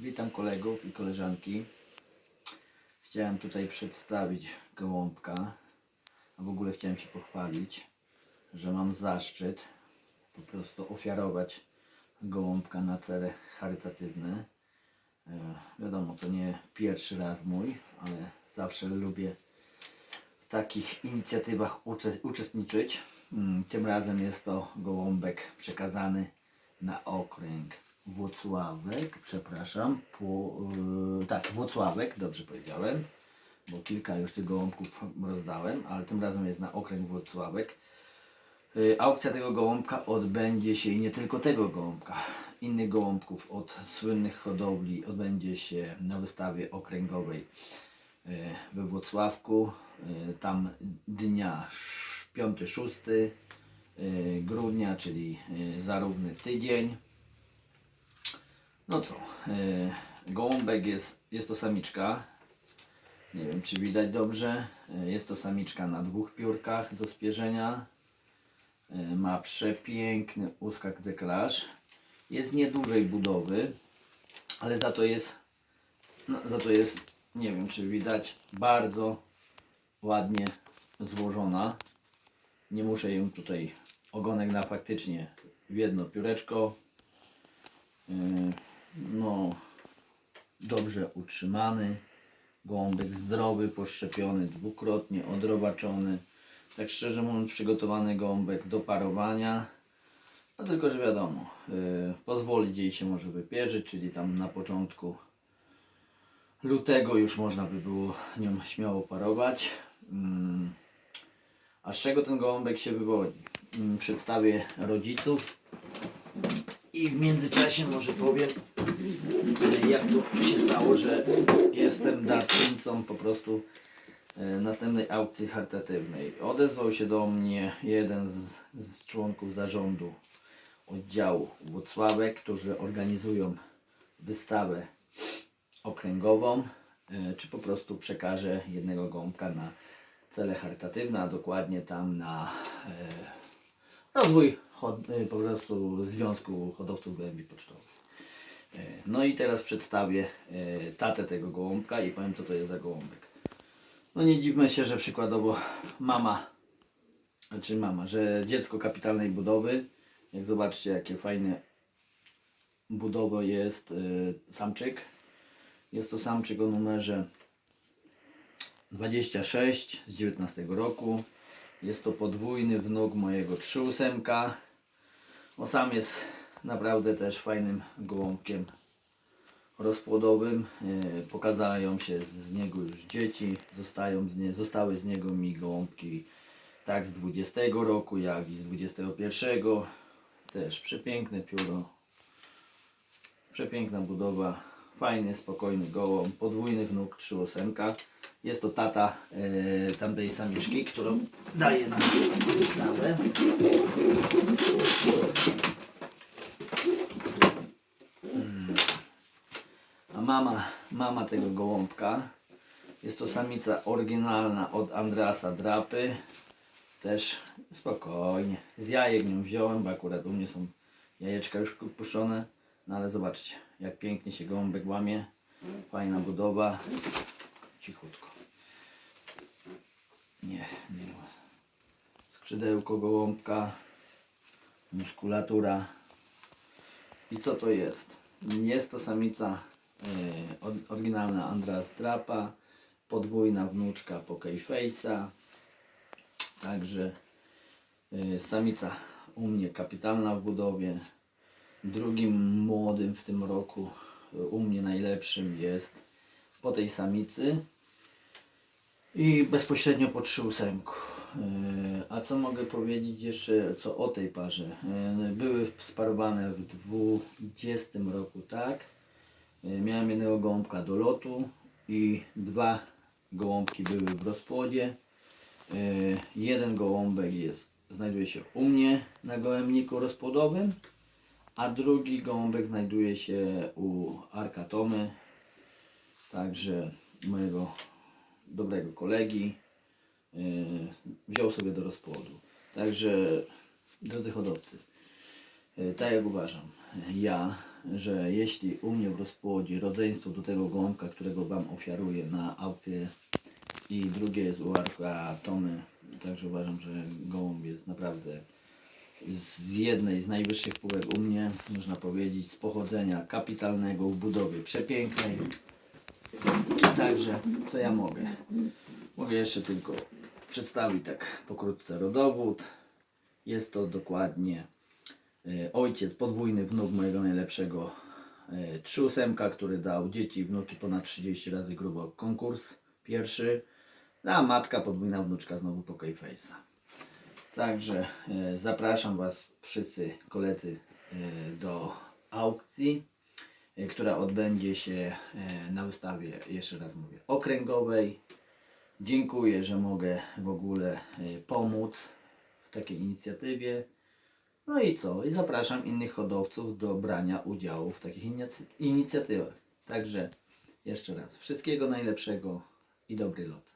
Witam kolegów i koleżanki. Chciałem tutaj przedstawić gołąbka, a w ogóle chciałem się pochwalić, że mam zaszczyt po prostu ofiarować gołąbka na cele charytatywne. E, wiadomo, to nie pierwszy raz mój, ale zawsze lubię w takich inicjatywach ucze- uczestniczyć. Mm, Tym razem jest to gołąbek przekazany na okręg Włocławek, przepraszam, po, yy, tak, Włocławek, dobrze powiedziałem, bo kilka już tych gołąbków rozdałem, ale tym razem jest na okręg Włocławek. Yy, aukcja tego gołąbka odbędzie się i nie tylko tego gołąbka, innych gołąbków od słynnych hodowli odbędzie się na wystawie okręgowej yy, we Włocławku. Yy, Tam dnia 5-6 yy, grudnia, czyli yy, za równy tydzień. No co, yy, gołąbek jest, jest to samiczka. Nie wiem, czy widać dobrze. Yy, Jest to samiczka na dwóch piórkach do spierzenia. Yy, Ma przepiękny uskak deklaż. Jest niedużej budowy, ale za to jest, no, za to jest, nie wiem, czy widać, bardzo ładnie złożona. Nie muszę ją tutaj ogonek na faktycznie w jedno pióreczko. Yy, No, dobrze utrzymany. Gołąbek zdrowy, poszczepiony dwukrotnie, odrobaczony. Tak szczerze mówiąc, przygotowany gołąbek do parowania. No tylko, że wiadomo, yy, pozwolić jej się może wypierzyć, czyli tam na początku lutego już można by było nią śmiało parować. Mm. A z czego ten gołąbek się wywodzi? Mm, Przedstawię rodziców i w międzyczasie może powiem, jak to się stało, że jestem darczyńcą po prostu e, następnej aukcji charytatywnej. Odezwał się do mnie jeden z, z członków zarządu oddziału Włocławek, którzy organizują wystawę okręgową, e, czy po prostu przekażę jednego gąbka na cele charytatywne, a dokładnie tam na e, rozwój po prostu Związku Hodowców Gołębi Pocztowych. No i teraz przedstawię e, tatę tego gołąbka i powiem co to jest za gołąbek. No nie dziwmy się, że przykładowo mama, znaczy mama, że dziecko kapitalnej budowy, jak zobaczcie jakie fajne budowa jest e, samczyk. Jest to samczyk o numerze 26 z 19 roku. Jest to podwójny wnuk mojego 38. O sam jest naprawdę też fajnym gołąbkiem rozpłodowym. E, Pokazają się z niego już dzieci. Zostają z nie, zostały z niego mi gołąbki tak z 20 roku, jak i z 21. Też przepiękne pióro. Przepiękna budowa, fajny, spokojny gołąb, podwójny wnuk 38. Jest to tata e, tamtej samiczki, którą daję na wystawę. Mm. A mama, mama tego gołąbka jest to samica oryginalna od Andreasa Drapy. Też spokojnie. Z jajek nią wziąłem, bo akurat u mnie są jajeczka już puszczone. No ale zobaczcie, jak pięknie się gołąbek łamie. Fajna budowa. Cichutko. Nie, nie ma. Skrzydełko gołąbka. Muskulatura. I co to jest? Jest to samica oryginalna Andras Drapa. Podwójna wnuczka Poké Face'a. Także y, samica u mnie kapitalna w budowie. Drugim młodym w tym roku, y, u mnie najlepszym jest po tej samicy i bezpośrednio po 38. Y, A co mogę powiedzieć jeszcze co o tej parze? Były sparowane w 20 roku, tak? Y, Miałem jednego gołąbka do lotu i dwa gołąbki były w rozpłodzie. E, Jeden gołąbek jest, znajduje się u mnie na gołębniku rozpłodowym, a drugi gołąbek znajduje się u Arkatomy, także mojego dobrego kolegi. e, Wziął sobie do rozpłodu. Także, drodzy hodowcy, e, tak jak uważam, ja że jeśli u mnie w rozpłodzie rodzeństwo do tego gołąbka, którego Wam ofiaruję na aukcję i drugie jest u Arka Tomy, także uważam, że gołąb jest naprawdę z jednej z najwyższych półek u mnie, można powiedzieć, z pochodzenia kapitalnego, w budowie przepięknej. Także, co ja mogę? Mogę jeszcze tylko przedstawić tak pokrótce rodowód. Jest to dokładnie ojciec, podwójny wnuk mojego najlepszego e, trzyósemka, który dał dzieci i wnuki ponad 30 razy grubo konkurs pierwszy, a matka podwójna wnuczka znowu po Face'a. Także e, zapraszam Was wszyscy koledzy e, do aukcji, e, która odbędzie się e, na wystawie, jeszcze raz mówię, okręgowej. Dziękuję, że mogę w ogóle e, pomóc w takiej inicjatywie. No i co? I zapraszam innych hodowców do brania udziału w takich inicjatywach. Także jeszcze raz, wszystkiego najlepszego i dobry lot.